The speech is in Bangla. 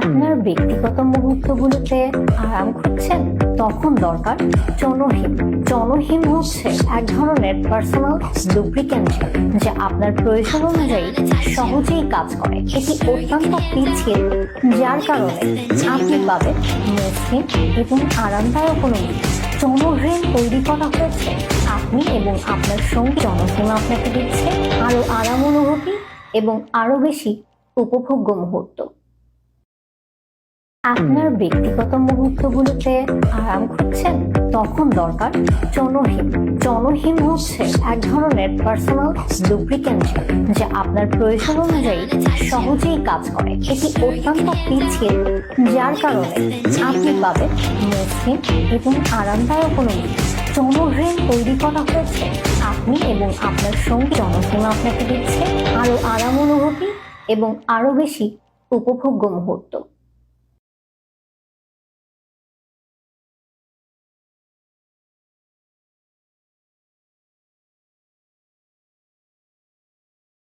আপনার ব্যক্তিগত মুহূর্তগুলোতে আরাম খুঁজছেন? তখন দরকার জনহিম জনহিম হচ্ছে এক ধরনের পার্সোনাল লুব্রিক্যান্ট যা আপনার প্রয়োজন অনুযায়ী সহজেই কাজ করে। এটি অত্যন্ত পিছিয়ে, যার কারণে আপনি পাবেন মসৃণ এবং আরামদায়ক অনুভূতি। জনহীন তৈরি করা হয়েছে আপনি এবং আপনার সঙ্গী। জনহিম আপনাকে দিচ্ছে আরও আরাম অনুভূতি এবং আরও বেশি উপভোগ্য মুহূর্ত। আপনার ব্যক্তিগত মুহূর্তগুলোতে আরাম খুঁজছেন তখন দরকার জনহিম জনহিম হচ্ছে এক ধরনের পার্সোনাল লুব্রিক্যান্ট যা আপনার প্রয়োজন অনুযায়ী সহজেই কাজ করে। এটি অত্যন্ত পিছিয়ে যার কারণে আপনি পাবেন মসৃণ এবং আরামদায়ক অনুভূতি। জনহীন তৈরি করা হয়েছে আপনি এবং আপনার সঙ্গী জনহিম আপনাকে দিচ্ছে আরও আরাম অনুভূতি এবং আরও বেশি উপভোগ্য মুহূর্ত।